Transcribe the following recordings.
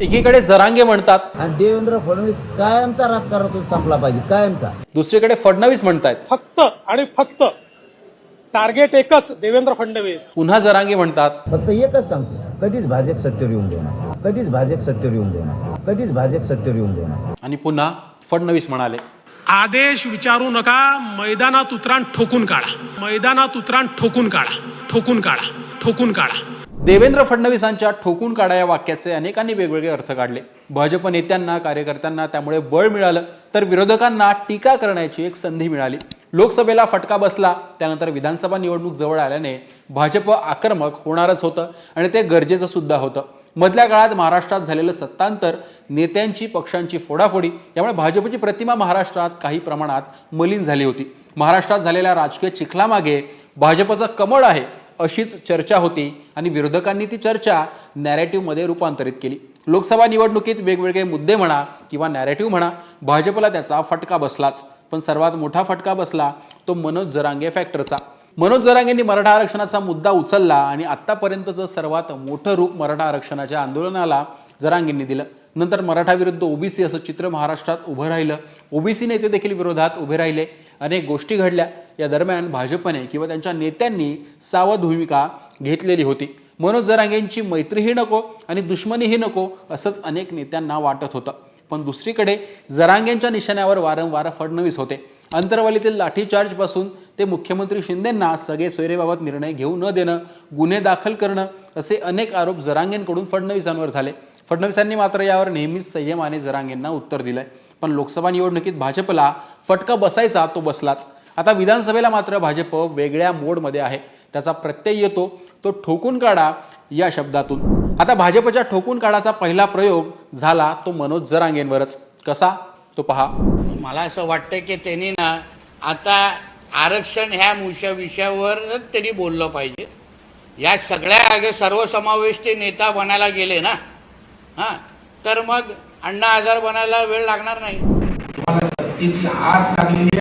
एकीकडे जरांगे म्हणतात. आणि देवेंद्र फडणवीस कायमचा राजकारणातून संपला पाहिजे कायमचा. दुसरीकडे फडणवीस म्हणतायत. फक्त आणि फक्त टार्गेट एकच देवेंद्र फडणवीस. पुन्हा जरांगे म्हणतात. फक्त एकच सांगतो कधीच भाजप सत्तेवर येऊन देणार कधीच भाजप सत्तेवर येऊन देणार कधीच भाजप सत्तेवर येऊन देणार आणि पुन्हा फडणवीस म्हणाले. आदेश विचारू नका मैदानात उतरान ठोकून काढा. मैदानात उतरान ठोकून काढा ठोकून काढा ठोकून काढा. देवेंद्र फडणवीसांच्या ठोकून काढा या वाक्याचे अनेकांनी वेगवेगळे अर्थ काढले. भाजप नेत्यांना कार्यकर्त्यांना त्यामुळे बळ मिळालं तर विरोधकांना टीका करण्याची एक संधी मिळाली. लोकसभेला फटका बसला त्यानंतर विधानसभा निवडणूक जवळ आल्याने भाजप आक्रमक होणारच होतं आणि ते गरजेचं सुद्धा होतं. मधल्या काळात महाराष्ट्रात झालेलं सत्तांतर नेत्यांची पक्षांची फोडाफोडी यामुळे भाजपची प्रतिमा महाराष्ट्रात काही प्रमाणात मलिन झाली होती. महाराष्ट्रात झालेल्या राजकीय चिखलामागे भाजपचं कमळ आहे अशीच चर्चा होती आणि विरोधकांनी ती चर्चा नॅरेटिव्हमध्ये रूपांतरित केली. लोकसभा निवडणुकीत वेगवेगळे मुद्दे म्हणा किंवा नॅरेटिव्ह म्हणा भाजपला त्याचा फटका बसलाच. पण सर्वात मोठा फटका बसला तो मनोज जरांगे फॅक्टरचा मनोज जरांगेंनी मराठा आरक्षणाचा मुद्दा उचलला आणि आत्तापर्यंतचं सर्वात मोठं रूप मराठा आरक्षणाच्या आंदोलनाला जरांगेंनी दिलं. नंतर मराठा विरुद्ध ओबीसी असं चित्र महाराष्ट्रात उभं राहिलं. ओबीसी नेते देखील विरोधात उभे राहिले. अनेक गोष्टी घडल्या. या दरम्यान भाजपने किंवा त्यांच्या नेत्यांनी सावध भूमिका घेतलेली होती. मनोज जरांगेंची मैत्रीही नको आणि दुश्मनीही नको असंच अनेक नेत्यांना वाटत होतं. पण दुसरीकडे जरांगेंच्या निशाण्यावर वारंवार फडणवीस होते. अंतरवालीतील लाठीचार्जपासून ते मुख्यमंत्री शिंदेंना सगळे सोयरेबाबत निर्णय घेऊ न देणं गुन्हे दाखल करणं असे अनेक आरोप जरांगेंकडून फडणवीसांवर झाले. फडणवीसांनी मात्र यावर नेहमीच संयमाने जरांगेंना उत्तर दिलंय. पण लोकसभा निवडणुकीत भाजपला फटका बसायचा तो बसलाच. आता विधानसभेला मात्र भाजप वेगळ्या मोडमध्ये आहे. त्याचा प्रत्यय येतो तो ठोकून काढा या शब्दातून. आता भाजपच्या ठोकून काढाचा पहिला प्रयोग झाला तो मनोज जरांगेंवरच. कसा? तो पहा. मला असं वाटतं की त्यांनी ना आता आरक्षण ह्या मुशा विषयावरच त्यांनी बोललं पाहिजे. या सगळ्या ते नेता बनायला गेले ना हां तर मग अण्णा आजार बनायला वेळ लागणार नाही. तुम्हाला सत्तेची आस लागलेली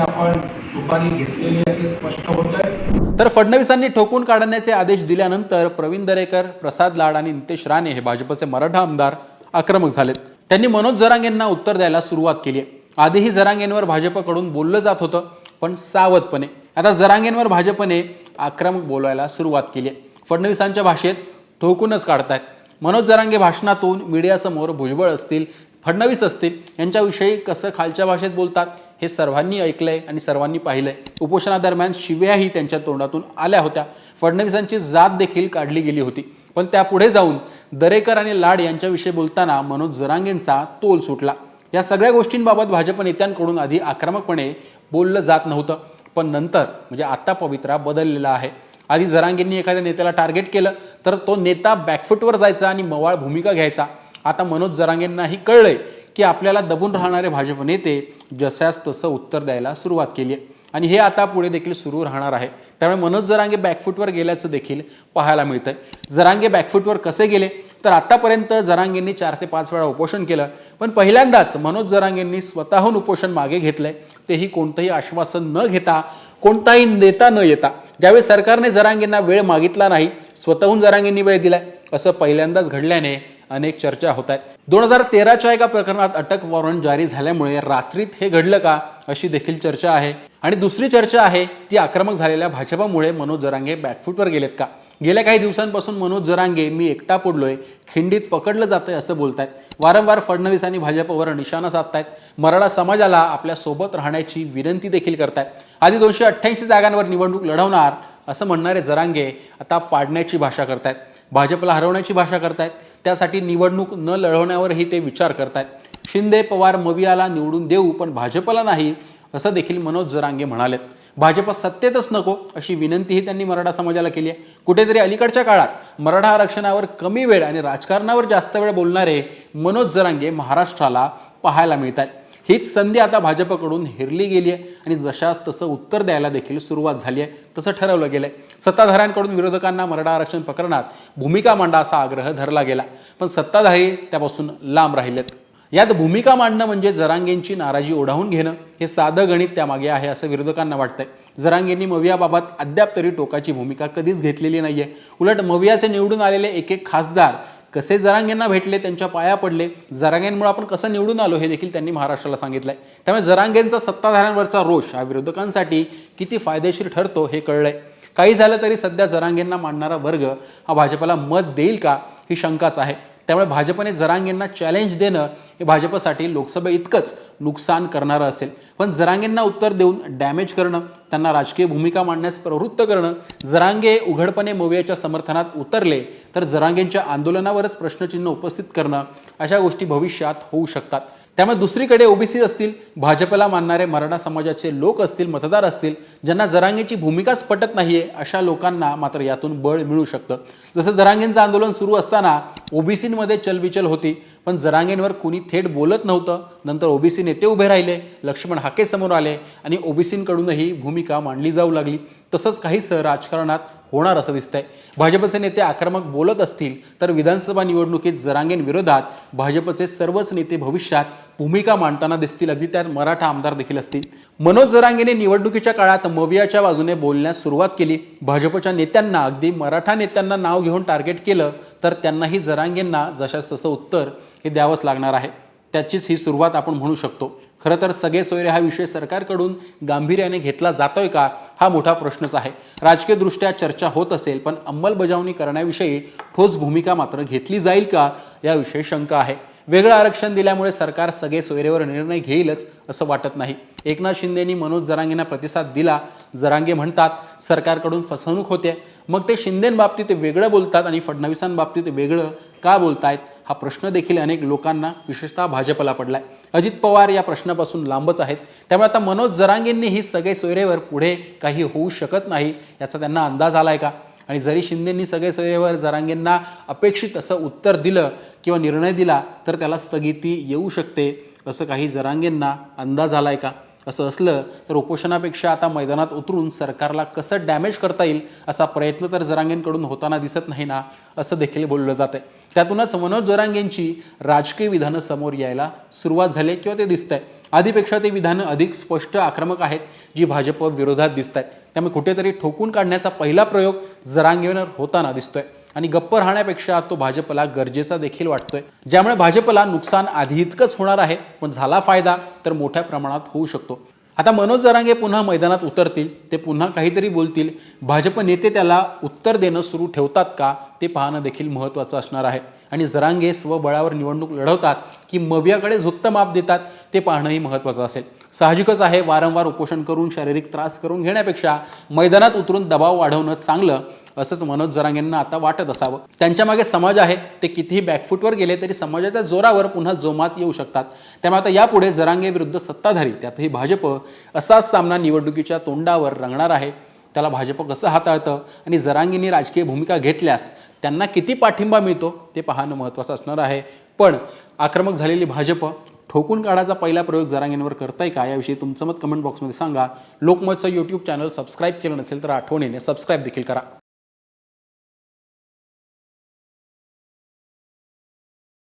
आपण सुपारी घेतलेली आहे ते स्पष्ट होत आहे. तर फडणवीसांनी ठोकून काढण्याचे आदेश दिल्यानंतर प्रवीण दरेकर प्रसाद लाड आणि नितेश राणे हे भाजपचे मराठा आमदार आक्रमक झालेत. त्यांनी मनोज जरांगेंना उत्तर द्यायला सुरुवात केली आहे. आधीही जरांगेंवर भाजपकडून बोललं जात होतं पण सावधपणे. आता जरांगेंवर भाजपने आक्रमक बोलायला सुरुवात केली आहे. फडणवीसांच्या भाषेत ठोकूनच काढतायत. मनोज जरांगे भाषणातून मीडियासमोर भुजबळ असतील फडणवीस असतील यांच्याविषयी कसं खालच्या भाषेत बोलतात हे सर्वांनी ऐकलंय आणि सर्वांनी पाहिलंय. उपोषणादरम्यान शिव्याही त्यांच्या तोंडातून आल्या होत्या. फडणवीसांची जात देखील काढली गेली होती. पण त्यापुढे जाऊन दरेकर आणि लाड यांच्याविषयी बोलताना मनोज जरांगेंचा तोल सुटला. या सगळ्या गोष्टींबाबत भाजप नेत्यांकडून आधी आक्रमकपणे बोललं जात नव्हतं. पण नंतर म्हणजे आत्ता पवित्रा बदललेला आहे. आधी जरांगेंनी एखाद्या नेत्याला टार्गेट केलं तर तो नेता बॅकफुटवर जायचा आणि मवाळ भूमिका घ्यायचा. आता मनोज जरांगेंनाही कळलंय की आपल्याला दबून राहणारे भाजप नेते जशास तसं उत्तर द्यायला सुरुवात केली आहे. आणि हे आता पुढे देखील सुरू राहणार आहे. त्यामुळे मनोज जरांगे बॅकफुटवर गेल्याचं देखील पाहायला मिळतंय. जरांगे बॅकफूटवर कसे गेले? तर आतापर्यंत जरांगेंनी चार ते पाच वेळा उपोषण केलं. पण पहिल्यांदाच मनोज जरांगेंनी स्वतःहून उपोषण मागे घेतलंय. तेही कोणतंही आश्वासन न घेता कोणताही नेता न येता. ज्यावेळी सरकारने जरांगेंना वेळ मागितला नाही स्वतःहून जरांगेंनी वेळ दिलाय. असं पहिल्यांदाच घडल्याने अनेक चर्चा होत आहेत. दोन हजार तेराच्या एका प्रकरणात अटक वॉरंट जारी झाल्यामुळे रात्रीत हे घडलं का अशी देखील चर्चा आहे. आणि दुसरी चर्चा आहे ती आक्रमक झालेल्या भाजपामुळे मनोज जरांगे बॅटफूटवर गेलेत का? गेल्या काही दिवसांपासून मनोज जरांगे मी एकटा पडलोय खिंडीत पकडलं जातंय असं बोलतायत. वारंवार फडणवीस आणि भाजपवर निशाणा साधतायत. मराठा समाजाला आपल्यासोबत राहण्याची विनंती देखील करतायत. आधी दोनशे अठ्ठ्याऐंशी जागांवर निवडणूक लढवणार असं म्हणणारे जरांगे आता पाडण्याची भाषा करतायत. भाजपला हरवण्याची भाषा करतायत. त्यासाठी निवडणूक न लढवण्यावरही ते विचार करतायत. शिंदे पवार मवियाला निवडून देऊ पण भाजपला नाही असं देखील मनोज जरांगे म्हणालेत. भाजप सत्तेतच नको अशी विनंतीही त्यांनी मराठा समाजाला केली आहे. कुठेतरी अलीकडच्या काळात मराठा आरक्षणावर कमी वेळ आणि राजकारणावर जास्त वेळ बोलणारे मनोज जरांगे महाराष्ट्राला पाहायला मिळत आहेत हीच संधी आता भाजपकडून हेरली गेली आहे आणि जशास तसं उत्तर द्यायला देखील सुरुवात झाली आहे तसं ठरवलं गेलं आहे सत्ताधाऱ्यांकडून विरोधकांना मराठा आरक्षण प्रकरणात भूमिका मांडा असा आग्रह धरला गेला. पण सत्ताधारी त्यापासून लांब राहिलेत. यात भूमिका मांडणं म्हणजे जरांगेंची नाराजी ओढावून घेणं हे साधं गणित त्यामागे आहे असं विरोधकांना वाटतंय. जरांगेंनी मवियाबाबत अद्याप तरी टोकाची भूमिका कधीच घेतलेली नाहीये. उलट मवियाचे निवडून आलेले एक एक खासदार कसे जरांगेंना भेटले त्यांच्या पाया पडले जरांगेंमुळे आपण कसं निवडून आलो हे देखील त्यांनी महाराष्ट्राला सांगितलंय. त्यामुळे जरांगेंचा सत्ताधाऱ्यांवरचा रोष हा विरोधकांसाठी किती फायदेशीर ठरतो हे कळलंय. काही झालं तरी सध्या जरांगेंना मांडणारा वर्ग हा भाजपला मत देईल का ही शंकाच आहे. त्यामुळे भाजपने जरांगेंना चॅलेंज देणं हे भाजपसाठी लोकसभे इतकंच नुकसान करणारं असेल. पण जरांगेंना उत्तर देऊन डॅमेज करणं त्यांना राजकीय भूमिका मांडण्यास प्रवृत्त करणं जरांगे उघडपणे मवियाच्या समर्थनात उतरले तर जरांगेंच्या आंदोलनावरच प्रश्नचिन्ह उपस्थित करणं अशा गोष्टी भविष्यात होऊ शकतात. त्यामुळे दुसरीकडे ओबीसी असतील भाजपला मानणारे मराठा समाजाचे लोक असतील मतदार असतील ज्यांना जरांगेची भूमिकाच पटत नाहीये अशा लोकांना मात्र यातून बळ मिळू शकतं. जसं जरांगेंचं आंदोलन सुरू असताना ओबीसीमध्ये चलबिचल होती. पण जरांगेंवर कुणी थेट बोलत नव्हतं. नंतर ओबीसी नेते उभे राहिले. लक्ष्मण हाके समोर आले आणि ओबीसींकडूनही भूमिका मांडली जाऊ लागली. तसंच काहीसं राजकारणात होणार असं दिसतंय. भाजपचे नेते आक्रमक बोलत असतील तर विधानसभा निवडणुकीत जरांगेंविरोधात भाजपचे सर्वच नेते भविष्यात भूमिका मांडताना दिसतील. अगदी त्यात मराठा आमदार देखील असतील. मनोज जरांगेने निवडणुकीच्या काळात मवियाच्या बाजूने बोलण्यास सुरुवात केली. भाजपच्या नेत्यांना अगदी मराठा नेत्यांना नाव घेऊन टार्गेट केलं तर त्यांनाही जरांगेंना जशास तसं उत्तर हे द्यावंच लागणार आहे. त्याचीच ही सुरुवात आपण म्हणू शकतो. खरं तर सगळे सोयरे हा विषय सरकारकडून गांभीर्याने घेतला जातोय का हा मोठा प्रश्नच आहे. राजकीयदृष्ट्या चर्चा होत असेल पण अंमलबजावणी करण्याविषयी ठोस भूमिका मात्र घेतली जाईल का याविषयी शंका आहे. वेगळं आरक्षण दिल्यामुळे सरकार सगळे सोयरेवर निर्णय घेईलच असं वाटत नाही. एकनाथ शिंदेनी मनोज जरांगेंना प्रतिसाद दिला. जरांगे म्हणतात सरकारकडून फसवणूक होते. मग ते शिंदेबाबतीत वेगळं बोलतात आणि फडणवीसांबाबतीत वेगळं का बोलतायत? हा प्रश्न देखील अनेक लोकांना विशेषतः भाजपला पडलाय. अजित पवार या प्रश्नापासून लांबच आहेत. त्यामुळे आता मनोज जरांगेंनी ही सगळे सोयरेवर पुढे काही होऊ शकत नाही याचा त्यांना अंदाज आलाय का? आणि जरी शिंदेंनी सगळे सोयरेवर जरांगेंना अपेक्षित असं उत्तर दिलं किंवा निर्णय दिला तर त्याला स्थगिती येऊ शकते असं काही जरांगेंना अंदाज आलाय का? असं असलं तर उपोषणापेक्षा आता मैदानात उतरून सरकारला कसं डॅमेज करता येईल असा प्रयत्न तर जरांगेंकडून होताना दिसत नाही ना असं देखील बोललं जात आहे त्यातूनच मनोज जरांगेंची राजकीय विधानं समोर यायला सुरुवात झाली किंवा ते दिसत आहे आधीपेक्षा ते विधानं अधिक स्पष्ट आक्रमक आहेत जी भाजप विरोधात दिसत आहेत त्यामुळे कुठेतरी ठोकून काढण्याचा पहिला प्रयोग जरांगेवर होताना दिसतोय. आणि गप्प राहण्यापेक्षा तो भाजपला गरजेचा देखील वाटतोय. ज्यामुळे भाजपला नुकसान आधी इतकंच होणार आहे पण झाला फायदा तर मोठ्या प्रमाणात होऊ शकतो. आता मनोज जरांगे पुन्हा मैदानात उतरतील ते पुन्हा काहीतरी बोलतील. भाजप नेते त्याला उत्तर देणं सुरू ठेवतात का ते पाहणं देखील महत्त्वाचं असणार आहे. आणि जरांगे स्वबळावर निवडणूक लढवतात की मवियाकडे झुकतं माप देतात ते पाहणंही महत्त्वाचं असेल. साहजिकच आहे वारंवार उपोषण करून शारीरिक त्रास करून घेण्यापेक्षा मैदानात उतरून दबाव वाढवणं चांगलं असंच मनोज जरांगेंना आता वाटत असावं. त्यांच्या मागे समाज आहे. ते कितीही बॅकफुटवर गेले तरी समाजाच्या जोरावर पुन्हा जोमात येऊ शकतात. त्यामुळे आता यापुढे जरांगे विरुद्ध सत्ताधारी त्यातही भाजप असाच सामना निवडणुकीच्या तोंडावर रंगणार आहे. त्याला भाजप कसं हाताळतं आणि जरांगींनी राजकीय भूमिका घेतल्यास त्यांना किती पाठिंबा मिळतो ते पाहणं महत्त्वाचं असणार आहे. पण आक्रमक झालेली भाजप ठोकून काढायचा पहिला प्रयोग जरांगेंवर करताय का? याविषयी तुमचं मत कमेंट बॉक्समध्ये सांगा. लोकमतचं यूट्यूब चॅनल सबस्क्राईब केलं नसेल तर आठवणीने सबस्क्राईब देखील करा.